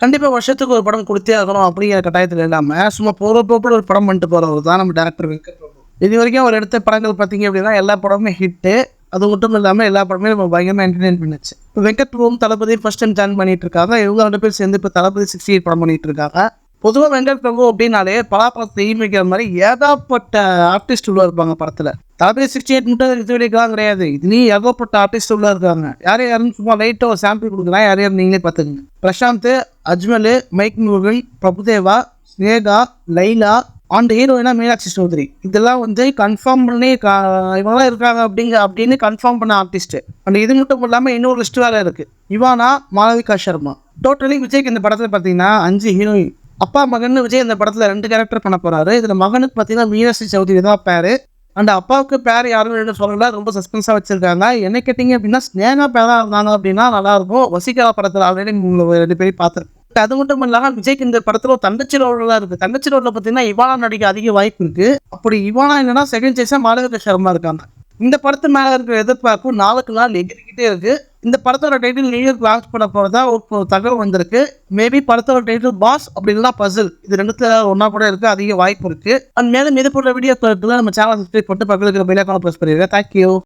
கண்டிப்பாக வருஷத்துக்கு ஒரு படம் கொடுத்தே ஆகணும் அப்படிங்கிற கட்டாயத்தில் இல்லாமல் சும்மா போகிற போக்கில் ஒரு படம் பண்ணிட்டு போகிறவர் தான் நம்ம டேரக்டர் வெங்கட் பிரபு இது வரைக்கும் அவர் எடுத்த படங்கள் பார்த்தீங்க அப்படின்னா எல்லா படமுமே ஹிட்டு அது மட்டும் இல்லாமல் எல்லா படமே நம்ம பயங்கரமாக என்டர்டைன் பண்ணிச்சு இப்போ வெங்கட் பிரபுவும் தளபதி ஃபர்ஸ்ட் டைம் ஜாயின் பண்ணிட்டு இருக்காங்க. இவங்க ரெண்டு பேர் சேர்ந்து இப்போ தளபதி சிக்ஸ்டி எயிட் படம் பண்ணிட்டு இருக்காங்க. பொதுவாக வெங்கட் பிரபு அப்படின்னாலே பலாப்பழத்தை ஈமிக்கிற மாதிரி ஏதாப்பட்ட ஆர்டிஸ்ட் உள்ள இருப்பாங்க படத்தில். தளபதி சிக்ஸ்டி எயிட் மட்டும் இது வரைக்கும் கிடையாது. இதுலேயும் ஏகப்பட்ட ஆர்டிஸ்ட் உள்ள இருக்காங்க. யார் யாருன்னு சும்மா லைட்டாக ஒரு சாம்பிள் கொடுக்கலாம் யார் யார் நீங்களே பார்த்துக்கங்க. பிரசாந்த் அஜ்மல் மைக் முருகன் பிரபுதேவா ஸ்னேகா லைலா அண்ட் ஹீரோயினா மீனாட்சி சௌத்ரி. இதெல்லாம் வந்து கன்ஃபார்ம் பண்ணி கா இவங்களாம் இருக்காங்க அப்படிங்க அப்படின்னு கன்ஃபார்ம் பண்ண ஆர்டிஸ்ட் அண்ட் இது மட்டும் இல்லாமல் இன்னொரு லிஸ்ட் வேறு இருக்குது இவானா மாளவிகா சர்மா. டோட்டலி விஜய்க்கு இந்த படத்தில் பார்த்தீங்கன்னா அஞ்சு ஹீரோயின் அப்பா மகன் விஜய் இந்த படத்தில் ரெண்டு கேரக்டர் பண்ண போகிறாரு இதில் மகனுக்கு பார்த்தீங்கன்னா மீனாட்சி சௌத்ரி தான் பேர். அண்ட் அப்பாவுக்கு பேர் யாரும் என்ன சொல்லல ரொம்ப சஸ்பென்ஸாக வச்சிருக்காங்க. என்ன கேட்டிங்க அப்படின்னா ஸ்னேகா பேராக இருந்தாங்க அப்படின்னா நல்லாயிருக்கும் வசிகா படத்தில் ஆல்ரெடி உங்களை ரெண்டு பேரும் பார்த்துருக்கோம் அது மட்டும் இல்லாமல் விஜய்க்கு இந்த படத்தில் ஒரு தங்கச்சி ரோடெலாம் இருக்குது தங்கச்சி ரோட்டில் பார்த்தீங்கன்னா இவானா நடிக்க அதிக வாய்ப்பு இருக்குது அப்படி இவானா என்னன்னா செகண்ட் சேஸாக மாளவிகா சர்மா இருக்காங்க. இந்த படத்து மேலே இருக்கிற எதிர்பார்ப்பு நாளுக்கு நாள் எகிரிக்கிட்டே இருக்கு. இந்த படத்தோட டைட்டில் நியூ இயர்க் லான்ச் பண்ண போகிறதா ஒரு தகவல் வந்திருக்கு. மேபி படத்தோட டைட்டில் பாஸ் அப்படின்னா பசில் இது ரெண்டுத்துல ஒன்றா கூட இருக்குது அதிக வாய்ப்பு இருக்குது அண்ட் மேலும் இது போன்ற வீடியோ நம்ம சேனல் சப்ஸ்கிரைப் பண்ணிட்டு பக்கத்தில் இருக்கிற பெல்லைக்கான ப்ரெஸ் பண்ணிடுறேன் தேங்க்யூ